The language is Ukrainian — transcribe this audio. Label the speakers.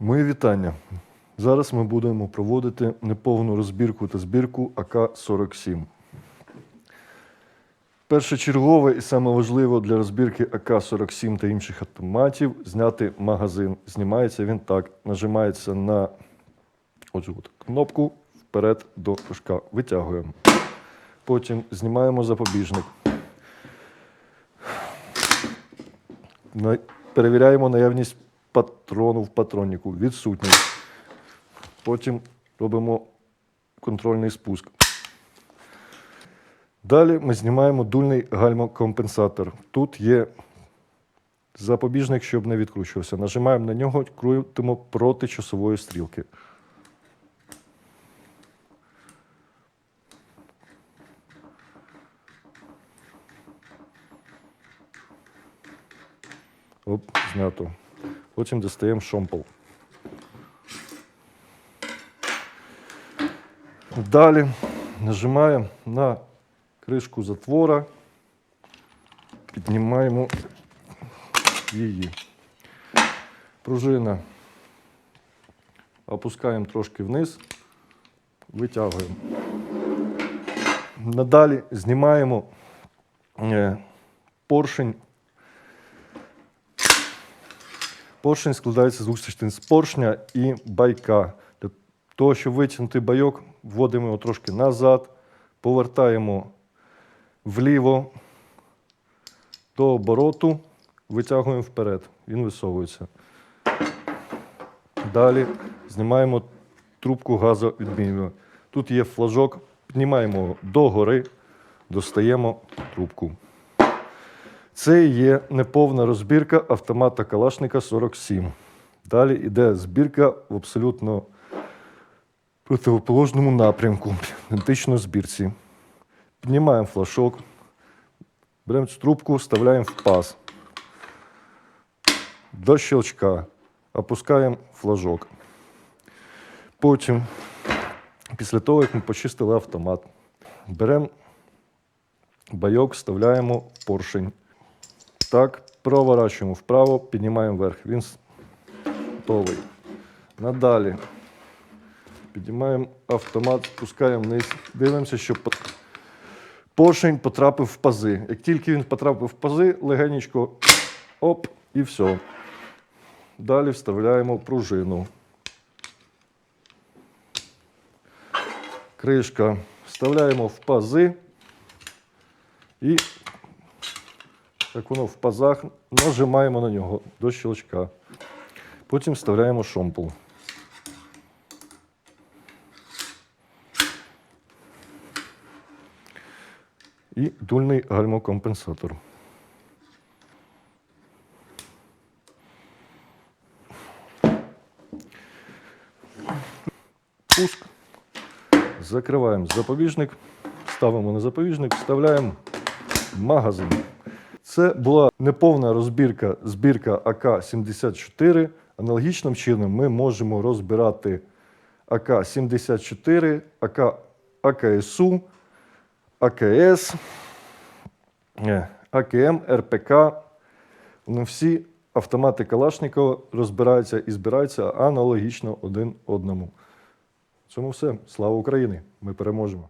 Speaker 1: Мої вітання. Зараз ми будемо проводити неповну розбірку та збірку АК-47. Першочергове і саме важливе для розбірки АК-47 та інших автоматів зняти магазин. Знімається він так. Нажимається на оцю от кнопку вперед до пушка. Витягуємо. Потім знімаємо запобіжник. Перевіряємо наявність патрону в патроннику. Відсутність. Потім робимо контрольний спуск. Далі ми знімаємо дульний гальмокомпенсатор. Тут є запобіжник, щоб не відкручувався. Нажимаємо на нього, крутимо проти часової стрілки. Оп, знято. Потім достаємо шомпол. Далі нажимаємо на кришку затвора, піднімаємо її. Пружина опускаємо трошки вниз, витягуємо. Надалі знімаємо е, поршень. Поршень складається з двох частин з поршня і байка. Для того, щоб витягнути байок, вводимо його трошки назад, повертаємо вліво до обороту, витягуємо вперед. Він висовується. Далі знімаємо трубку газовідмінювання. Тут є флажок, піднімаємо його догори, достаємо трубку. Це є неповна розбірка автомата Калашника 47. Далі йде збірка в абсолютно противоположному напрямку, ідентично збірці. Піднімаємо флажок, беремо цю трубку, вставляємо в паз. До щелчка опускаємо флажок. Потім, після того, як ми почистили автомат, беремо байок, вставляємо в поршень. Так, проворачуємо вправо, піднімаємо вверх. Він готовий. Надалі піднімаємо автомат, спускаємо вниз, дивимося, пот- поршень потрапив в пази. Як тільки він потрапив в пази, легенечко оп, і все. Далі вставляємо пружину. Кришка. Вставляємо в пази і як воно в пазах, нажимаємо на нього до щелчка. Потім вставляємо шомпол. І дульний гальмокомпенсатор. Пуск. Закриваємо запобіжник, ставимо на запобіжник, вставляємо магазин. Це була неповна розбірка збірка АК-74. Аналогічним чином ми можемо розбирати АК-74, АК, АКСУ, АКС, е, АКМ, РПК. Вони всі автомати Калашникова розбираються і збираються аналогічно один одному. В цьому все. Слава Україні! Ми переможемо!